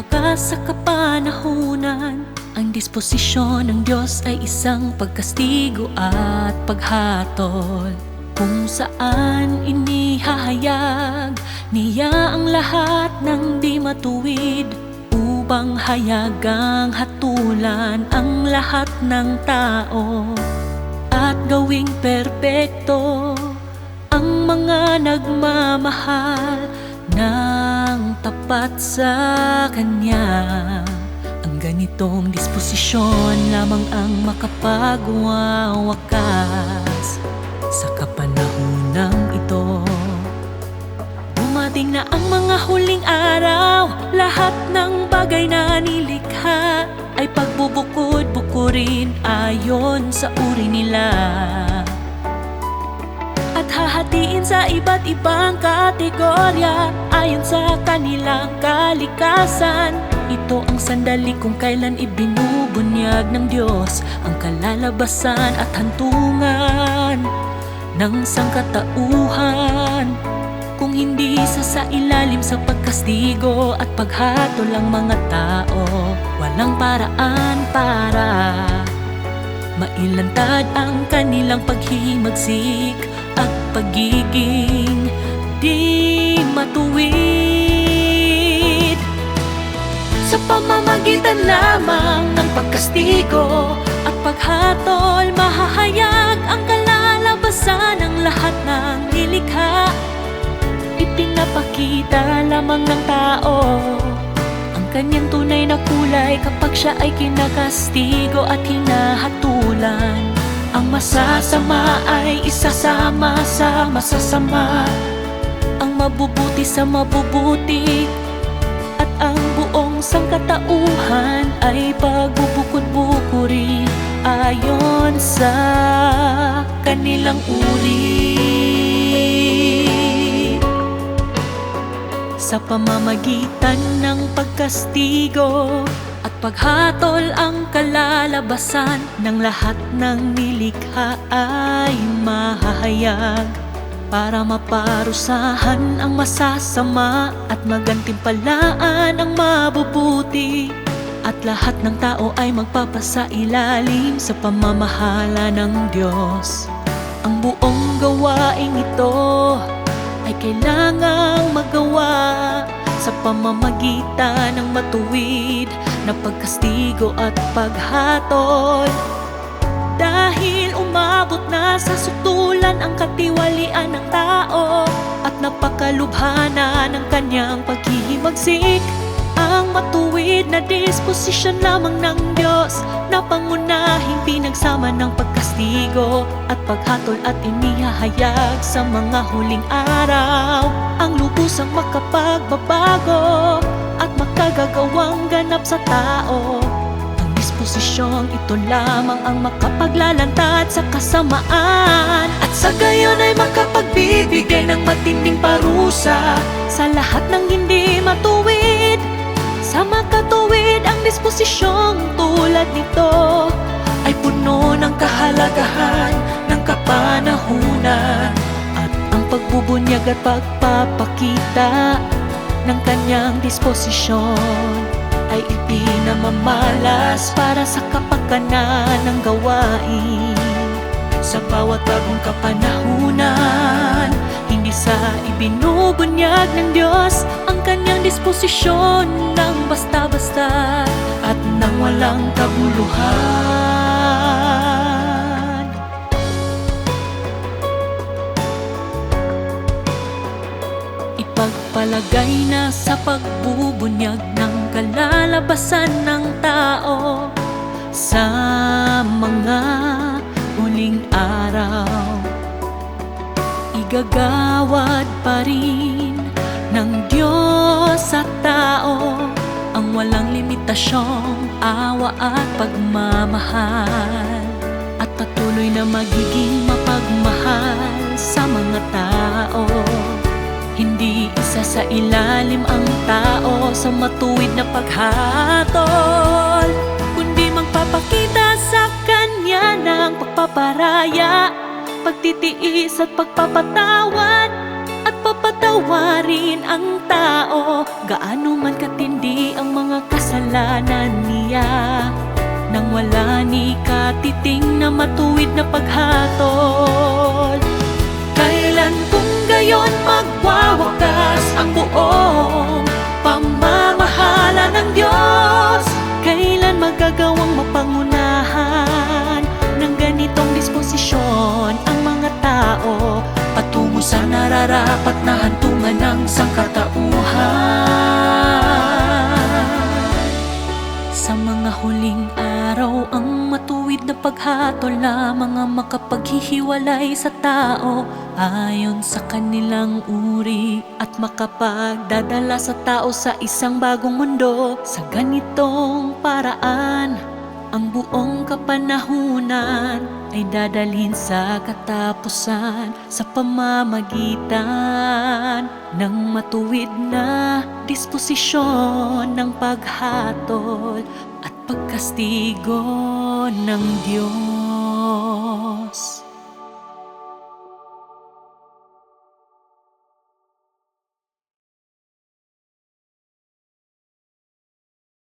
wakas sa kapanahunan. Ang disposisyon ng Diyos ay isang pagkastigo at paghatol. Kung saan inihahayag niya ang lahat ng di matuwid. Upang hayagang hatulan ang lahat ng tao. At gawing perpekto ang mga nagmamahal ng tapat sa Kanya. Ang ganitong disposisyon lamang ang makapagwawakas sa kapanahonang ito. Dumating na ang mga huling araw, lahat ng bagay na nilikha ay pagbubukod-bukurin ayon sa uri nila hahatiin sa iba't ibang kategorya ayon sa kanilang kalikasan. Ito ang sandali kung kailan ibinubunyag ng Diyos ang kalalabasan at hantungan ng sangkatauhan. Kung hindi sa sa ilalim sa pagkastigo at paghatol ang mga tao, walang paraan para Mailantad ang kanilang paghimagsik pagiging di matuwid. Sa pamamagitan lamang ng pagkastigo at paghatol Mahahayag ang kalalabasan ng lahat ng nilikha. Ipinapakita lamang ng tao ang kanyang tunay na kulay kapag siya ay kinakastigo at hinahatulan Ang masasama ay isasama sa masasama. Ang mabubuti sa mabubuti. At ang buong sangkatauhan ay pagbubukod-bukuri Ayon sa kanilang uri. Sa pamamagitan ng pagkastigo paghatol ang kalalabasan ng lahat ng nilikha ay mahahayag para maparusahan ang masasama at magantimpalaan ang mabubuti at lahat ng tao ay magpapasailalim sa pamamahala ng Diyos. Ang buong gawaing ito ay kailangang magawa sa pamamagitan ng matuwid na pagkastigo at paghatol. Dahil umabot na sa sutulan ang katiwalian ng tao at napakalubhana ng kanyang paghihimagsik. Ang matuwid na disposisyon lamang ng Diyos na pangunahing pinagsama ng pagkastigo at paghatol at inihahayag sa mga huling araw ang lubusang makapagbabago sa tao. Ang disposisyong ito lamang ang makapaglalantad sa kasamaan. At sa gayon ay makapagbibigay ng matinding parusa Sa lahat ng hindi matuwid. Sa makatuwid ang disposisyong tulad nito Ay puno ng kahalagahan ng kapanahunan. At ang pagbubunyag at pagpapakita ng kanyang disposisyon ay ipinamamalas para sa kapakanan ng gawain. Sa bawat bagong kapanahunan hindi sa ibinubunyag ng Diyos ang kanyang disposisyon ng basta-basta at nang walang kabuluhan. Ipagpalagay na sa pagbubunyag ng kalalabasan ng tao Sa mga huling araw. Igagawad pa rin ng Diyos sa tao Ang walang limitasyong awa at pagmamahal. At patuloy na magiging mapagmahal sa mga tao. Hindi isa sa ilalim ang tao sa matuwid na paghatol. Kundi magpapakita sa kanya ng pagpaparaya Pagtitiis at pagpapatawad. At patawarin ang tao Gaano man katindi ang mga kasalanan niya. Nang wala ni katiting na matuwid na paghatol Kailan kung gayon magwawakas ang buong pamamahala ng Diyos. Kailan magagawang mapangunahan ng ganitong disposisyon ang mga tao? Patungo sa nararapat na hantungan ng sangkatauhan. Sa mga huling matuwid na paghatol na mga makapaghihiwalay sa tao. Ayon sa kanilang uri at makapagdadala sa tao sa isang bagong mundo. Sa ganitong paraan ang buong kapanahunan ay dadalhin sa katapusan sa pamamagitan ng matuwid na disposisyon ng paghatol at pagkastigo ng Diyos.